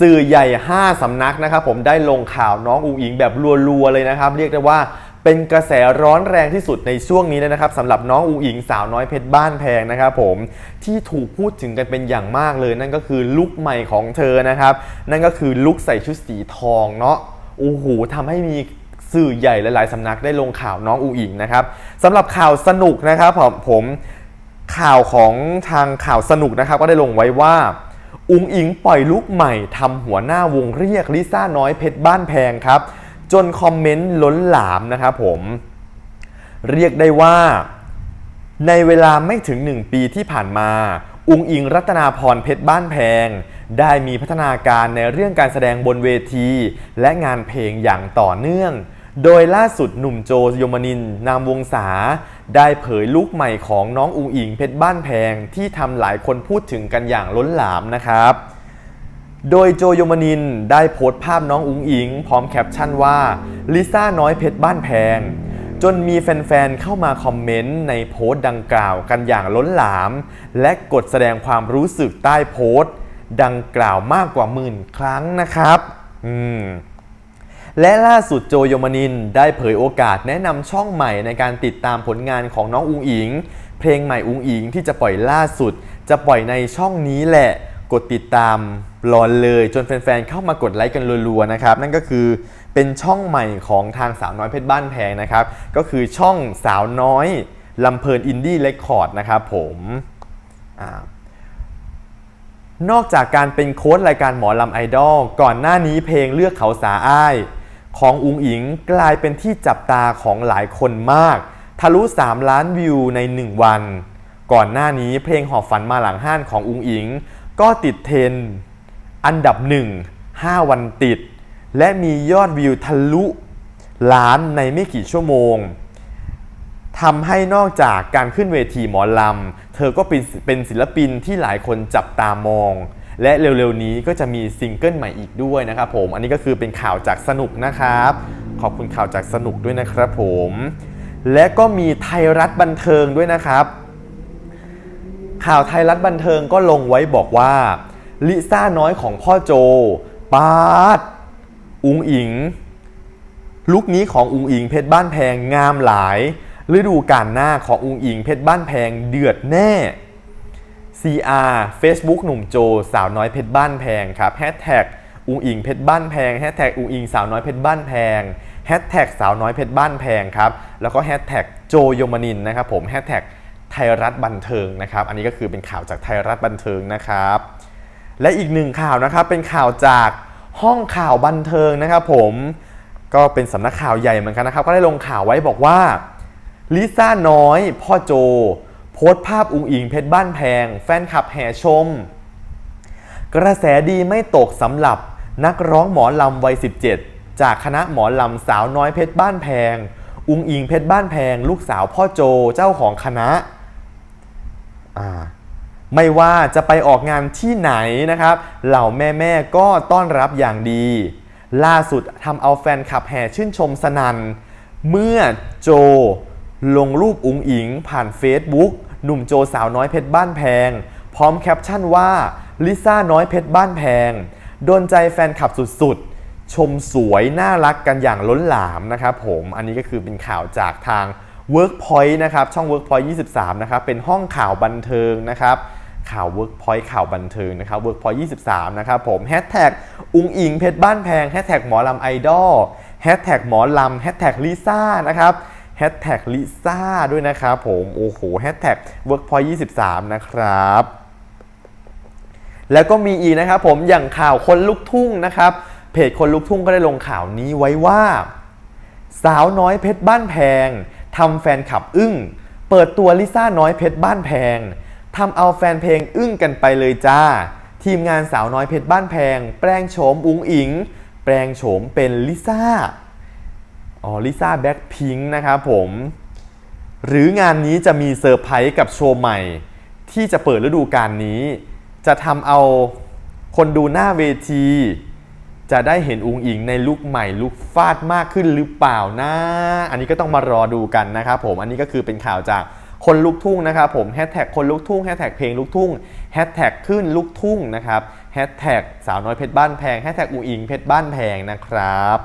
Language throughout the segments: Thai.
สื่อใหญ่ 5 สำนักนะครับผมได้ลงข่าวน้องอุ๋งอิงแบบรัวๆเลยนะครับ เรียกได้ว่าเป็นกระแสร้อนแรงที่สุดในช่วงนี้นะครับสำหรับน้องอุ๋งอิงสาวน้อยเพชรบ้านแพงนะครับผมที่ถูกพูดถึงกันเป็นอย่างมากเลย นั่นก็คือลุคใหม่ของเธอนะครับ นั่นก็คือลุคใส่ชุดสีทองเนาะโอ้โหทำให้มีสื่อใหญ่หลายๆสำนักได้ลงข่าวน้องอูอิงนะครับสำหรับข่าวสนุกนะครับผมข่าวของทางข่าวสนุกนะครับก็ได้ลงไว้ว่า อุงอิงปล่อยลุกใหม่ทำหัวหน้าวงเรียกลิซ่าน้อยเพชรบ้านแพงครับ จนคอมเมนต์ล้นหลามนะครับผม เรียกได้ว่า ในเวลาไม่ถึง 1 ปีที่ผ่านมา อุงอิงรัตนาพรเพชรบ้านแพง ได้มีพัฒนาการในเรื่องการแสดงบนเวที และงานเพลงอย่างต่อเนื่อง โดยล่าสุดหนุ่มโจยมนิน นามวงศาได้เผยลุคใหม่ของน้องอุงอิงเพชรบ้านแพงที่ทำหลายคนพูดถึงกันอย่างล้นหลามนะครับ โดยโจยมนินได้โพสต์ภาพน้องอุงอิง พร้อมแคปชั่นว่าลิซ่าน้อยเพชรบ้านแพง จนมีแฟนๆเข้ามาคอมเมนต์ในโพสต์ดังกล่าวกันอย่างล้นหลาม และกดแสดงความรู้สึกใต้โพสต์ ดังกล่าวมากกว่าหมื่นครั้งนะครับ อืม และล่าสุดโจโยมนินได้เผยโอกาสแนะนำช่องใหม่ในการติดตามผลงานของน้องอุงอิง เพลงใหม่อุงอิงที่จะปล่อยล่าสุด จะปล่อยในช่องนี้แหละ กดติดตามรอนเลยจนแฟนๆเข้ามากดไลค์กันรัวๆนะครับ นั่นก็คือเป็นช่องใหม่ของทางสาวน้อยเพชรบ้านแพงนะครับ ก็คือช่องสาวน้อยลำเพลินอินดี้เรคคอร์ดนะครับผมอนอกจากการเป็นโค้ดรายการหมอลำไอดอลก่อนหน้านี้เพลงเลือกเขาสาอ้าย ของอุงอิงกลายเป็นที่จับตาของหลายคนมาก ทะลุ 3 ล้านวิวใน 1 วัน ก่อนหน้านี้เพลงหอบฝันมาหลังห้านของอุงอิง ก็ติดเทรนอันดับ 1 5 วันติด และมียอดวิวทะลุล้านในไม่กี่ชั่วโมงทำให้นอกจากการขึ้นเวทีหมอลำ เธอก็เป็นเป็นศิลปินที่หลายคนจับตามอง และเร็วๆนี้ก็จะมีซิงเกิลใหม่อีกด้วยนะครับผม อันนี้ก็คือเป็นข่าวจากสนุกนะครับ ขอบคุณข่าวจากสนุกด้วยนะครับผม และก็มีไทยรัฐบันเทิงด้วยนะครับ ข่าวไทยรัฐบันเทิงก็ลงไว้บอกว่าลิซ่าน้อยของพ่อโจปาดอุงอิง ลุคนี้ของอุงอิงเพชรบ้านแพงงามหลาย ฤดูกาลหน้าของอุงอิงเพชรบ้านแพงเดือดแน่ CR Facebook หนุ่มโจ สาวน้อยเพชรบ้านแพงครับแฮชแท็กอุงอิงเพชรบ้านแพงแฮชแท็กอุงอิงสาวน้อยเพชรบ้านแพงแฮชแท็กสาวน้อยเพชรบ้านแพงครับแล้วก็แฮชแท็กโจโยมนินนะครับผมแฮชแท็กไทยรัฐบันเทิงนะครับอันนี้ก็คือเป็นข่าวจากไทยรัฐบันเทิงนะครับ และอีกหนึ่งข่าวนะครับเป็นข่าวจากห้องข่าวบันเทิงนะครับผมก็เป็นสำนักข่าวใหญ่เหมือนกันนะครับ ก็ได้ลงข่าวไว้บอกว่าลิซ่าน้อย พ่อโจ โพสต์ภาพอุงอิงเพชรบ้านแพง แฟนคลับแห่ชม กระแสดีไม่ตกสำหรับนักร้องหมอลำวัย 17 จากคณะหมอลำสาวน้อยเพชรบ้านแพง อุงอิงเพชรบ้านแพง ลูกสาวพ่อโจเจ้าของคณะ ไม่ว่าจะไปออกงานที่ไหนนะครับ เหล่าแม่ๆก็ต้อนรับอย่างดี ล่าสุดทำเอาแฟนคลับแห่ชื่นชมสนัน เมื่อโจลงรูปอุงอิงผ่าน Facebook หนุ่มโจสาวน้อยเพชรบ้านแพง พร้อมแคปชั่นว่าลิซ่าน้อยเพชรบ้านแพง โดนใจแฟนคลับสุดๆ ชมสวยน่ารักกันอย่างล้นหลามนะครับผม อันนี้ก็คือเป็นข่าวจากทาง Workpoint นะครับช่อง Workpoint 23 นะครับเป็นห้องข่าวบันเทิงนะครับข่าว Workpoint ข่าวบันเทิงนะครับ Workpoint 23 นะครับผมแฮชแท็กอุงอิงเพชรบ้านแพงแฮชแท็กหมอลำไอดอลแฮชแท็กหมอลำแฮชแท็กลิซ่านะครับ แฮชแท็กลิซ่าด้วยนะครับผมโอ้โหแฮชแท็ก Workpoint 23นะครับแล้วก็มีอีกนะครับผมอย่างข่าวคนลุกทุ่งนะครับ เพจคนลุกทุ่งก็ได้ลงข่าวนี้ไว้ว่า สาวน้อยเพชรบ้านแพงทำแฟนคลับอึ้ง เปิดตัวลิซ่าน้อยเพชรบ้านแพงทำเอาแฟนเพลงอึ้งกันไปเลยจ้า ทีมงานสาวน้อยเพชรบ้านแพง แปลงโฉมอุ๋งอิง แปลงโฉมเป็นลิซ่า อ๋อลิซ่าแบ็คพิงค์นะครับผม หรืองานนี้จะมีเซอร์ไพรส์กับโชว์ใหม่ ที่จะเปิดฤดูกาลนี้ จะทำเอาคนดูหน้าเวที จะได้เห็นอุงอิงในลุคใหม่ลุคฟาดมากขึ้นหรือเปล่านะ อันนี้ก็ต้องมารอดูกันนะครับผมอันนี้ก็คือเป็นข่าวจากคนลูกทุ่งนะครับผมแฮชแท็กคนลูกทุ่งแฮชแท็กเพลงลูกทุ่งแฮชแท็กขึ้นลูกทุ่งนะครับแฮชแท็กสาวน้อยเพชรบ้านแพงแฮชแท็กอูอิงเพชรบ้านแพงนะครับ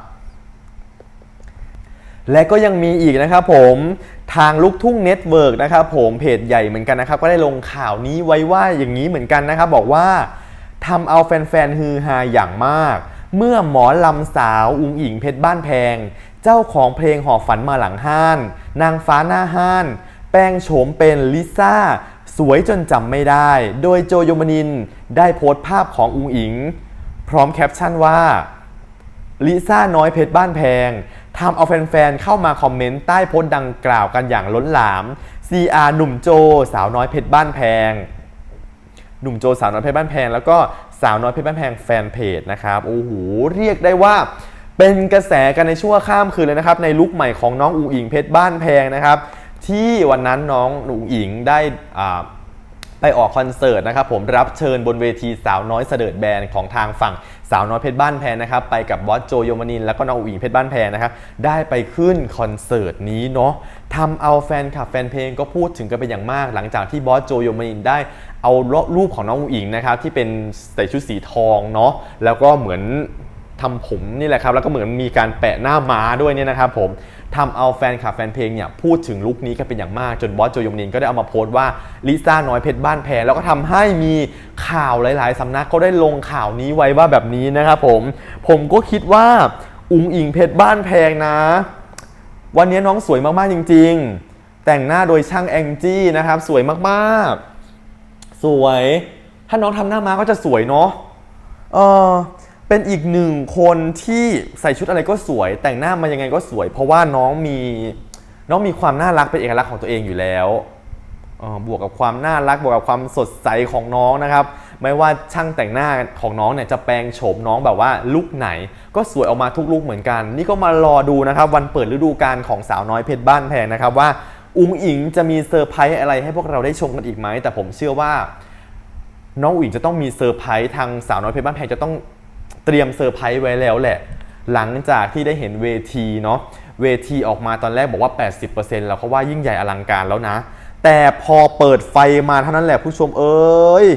และก็ยังมีอีกนะครับผมทางลูกทุ่งเน็ตเวิร์กนะครับผมเพจใหญ่เหมือนกันนะครับ ก็ได้ลงข่าวนี้ไว้ว่าอย่างนี้เหมือนกันนะครับ บอกว่าทำเอาแฟนๆฮือฮาอย่างมาก เมื่อหมอลำสาวอุงอิงเพชรบ้านแพง เจ้าของเพลงหอบฝันมาหลังห้าน นางฟ้าหน้าห้าน แป้งโฉมเป็นลิซ่า สวยจนจำไม่ได้ โดยโจโยมนินได้โพสต์ภาพของอุงอิง พร้อมแคปชั่นว่าลิซ่าน้อยเพชรบ้านแพง ทำเอาแฟนๆ เข้ามาคอมเมนต์ใต้โพสต์ดังกล่าวกันอย่างล้นหลาม CR หนุ่มโจ สาวน้อยเพชรบ้านแพง หนุ่มโจสาวน้อยเพชรบ้านแพง แล้วก็สาวน้อยเพชรบ้านแพงแฟนเพจนะครับโอ้โหเรียกได้ว่าเป็นกระแสกันในชั่วข้ามคืนเลยนะครับในลุคใหม่ของน้องอูอิงเพชรบ้านแพงนะครับ ที่วันนั้นน้องอูอิงได้อ่าไปออกคอนเสิร์ตนะครับผมรับเชิญบนเวทีสาวน้อยเสดิร์ดแบนของทางฝั่ง สาวน้อยเพชรบ้านแพนนะครับไปกับบอสโจโยมานิน แล้วก็น้องอุ๋งเพชรบ้านแพนนะครับได้ไปขึ้นคอนเสิร์ตนี้เนาะทำเอาแฟนคลับแฟนเพลงก็พูดถึงกันเป็นอย่างมาก หลังจากที่บอสโจโยมานินได้เอารูปของน้องอุ๋งนะครับที่เป็นใส่ชุดสีทองเนาะแล้วก็เหมือน ทำผมนี่แหละครับ แล้วก็เหมือนมีการแปะหน้าม้าด้วยเนี่ยนะครับผมทำเอาแฟนคลับแฟนเพลงเนี่ยพูดถึงลุคนี้กันเป็นอย่างมากจนบอสโจยมนินก็ได้เอามาโพสต์ว่าลิซ่าน้อยเพชรบ้านแพงแล้วก็ทำให้มีข่าวหลาย ๆสำนักก็ได้ลงข่าวนี้ไว้ว่าแบบนี้นะครับผมผมก็คิดว่าอุงอิงเพชรบ้านแพงนะ วันนี้น้องสวยมาก ๆ จริง ๆ แต่งหน้าโดยช่างแองจี้นะครับ สวยมากๆ สวย ถ้าน้องทำหน้าม้าก็จะสวยเนาะเออ เป็นอีกหนึ่งคนที่ใส่ชุดอะไรก็สวย แต่งหน้ามายังไงก็สวย เพราะว่าน้องมีน้องมีความน่ารักเป็นเอกลักษณ์ของตัวเองอยู่แล้วเออบวกกับความน่ารักบวกกับความสดใสของน้องนะครับ ไม่ว่าช่างแต่งหน้าของน้องเนี่ยจะแปลงโฉมน้องแบบว่าลุคไหน ก็สวยออกมาทุกลุคเหมือนกัน นี่ก็มารอดูนะครับ วันเปิดฤดูกาลของสาวน้อยเพชรบ้านแพงนะครับว่าอุงอิงจะมีเซอร์ไพรส์อะไรให้พวกเราได้ชมกันอีกไหมแต่ผมเชื่อว่า น้องอุ๋งจะต้องมีเซอร์ไพรส์ทางสาวน้อยเพชรบ้านแพงจะต้อง เตรียมเซอร์ไพรส์ไว้แล้วแหละ หลังจากที่ได้เห็นเวทีเนาะเวทีออกมาตอนแรกบอกว่า 80%แล้วเขาว่ายิ่งใหญ่อลังการแล้วนะ แต่พอเปิดไฟมาเท่านั้นแหละผู้ชมเอ้ย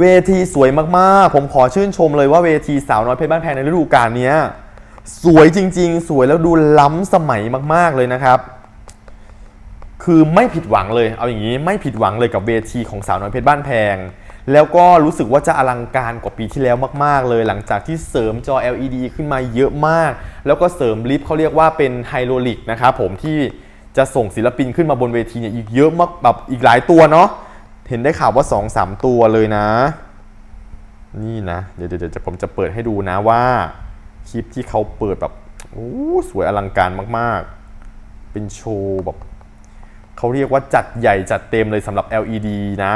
เวทีสวยมากๆ ผมขอชื่นชมเลยว่าเวทีสาวน้อยเพชรบ้านแพงในฤดูกาลนี้สวยจริงๆ สวยแล้วดูล้ำสมัยมากๆเลยนะครับ คือไม่ผิดหวังเลย เอาอย่างนี้ไม่ผิดหวังเลยกับเวทีของสาวน้อยเพชรบ้านแพง แล้วก็รู้สึกว่าจะอลังการกว่าปีที่แล้วมาก ๆ เลย หลังจากที่เสริมจอ LED ขึ้นมาเยอะมาก แล้วก็เสริมลิฟต์เขาเรียกว่าเป็นไฮโดรลิกนะครับผมที่จะส่งศิลปินขึ้นมาบนเวทีเนี่ยอีกเยอะมากแบบอีกหลายตัวเนาะเห็นได้ข่าวว่า 2-3 ตัวเลยนะ นี่นะ เดี๋ยวเดี๋ยวผมจะเปิดให้ดูนะว่า คลิปที่เขาเปิดแบบโอ้สวยอลังการมากๆ เป็นโชว์แบบเขาเรียกว่าจัดใหญ่จัดเต็มเลยสำหรับ LED นะ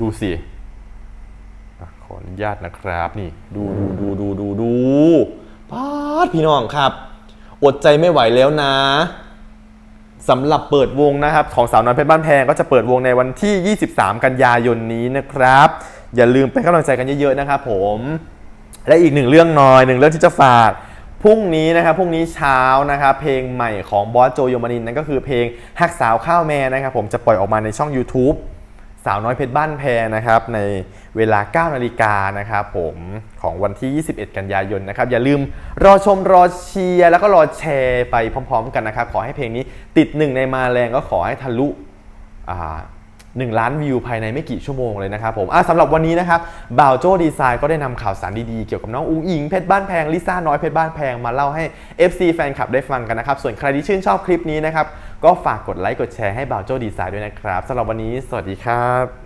ดูสิ อะขออนุญาตนะครับ นี่ดูดูดูดูดูดูพาดพี่น้องครับ อดใจไม่ไหวแล้วนะสำหรับเปิดวงนะครับ ของสาวน้อยเพชรบ้านแพงก็จะเปิดวงในวันที่ 23 กันยายนนี้นะครับ อย่าลืมเป็นกำลังใจกันเยอะๆนะครับผมและอีกหนึ่งเรื่องน่อยหนึ่งเรื่องที่จะฝากพรุ่งนี้นะครับพรุ่งนี้เช้านะครับเพลงใหม่ของบอสโจโยมานินนั่นก็คือเพลงฮักสาวข้าวแม่นะครับผมจะปล่อยออกมาในช่อง YouTube สาวน้อยเพชรบ้านแพงนะครับในเวลา 9 นาฬิกานะครับผมของวันที่ 21 กันยายนนะครับอย่าลืมรอชมรอเชียร์แล้วก็รอแชร์ไปพร้อม ๆ กันนะครับขอให้เพลงนี้ติดหนึ่งในมาแรงก็ขอให้ทะลุหนึ่งล้านวิวภายในไม่กี่ชั่วโมงเลยนะครับผมสำหรับวันนี้นะครับบ่าวโจ้ดีไซน์ก็ได้นำข่าวสารดีๆ เกี่ยวกับน้องอุ้งอิงเพชรบ้านแพงลิซ่าน้อยเพชรบ้านแพงมาเล่าให้ FC แฟนคลับได้ฟังกันนะครับส่วนใครที่ชื่นชอบคลิปนี้นะครับ ก็ฝากกดไลค์กดแชร์ให้บ่าวโจ้ดีไซน์ด้วยนะครับสำหรับวันนี้ สวัสดีครับ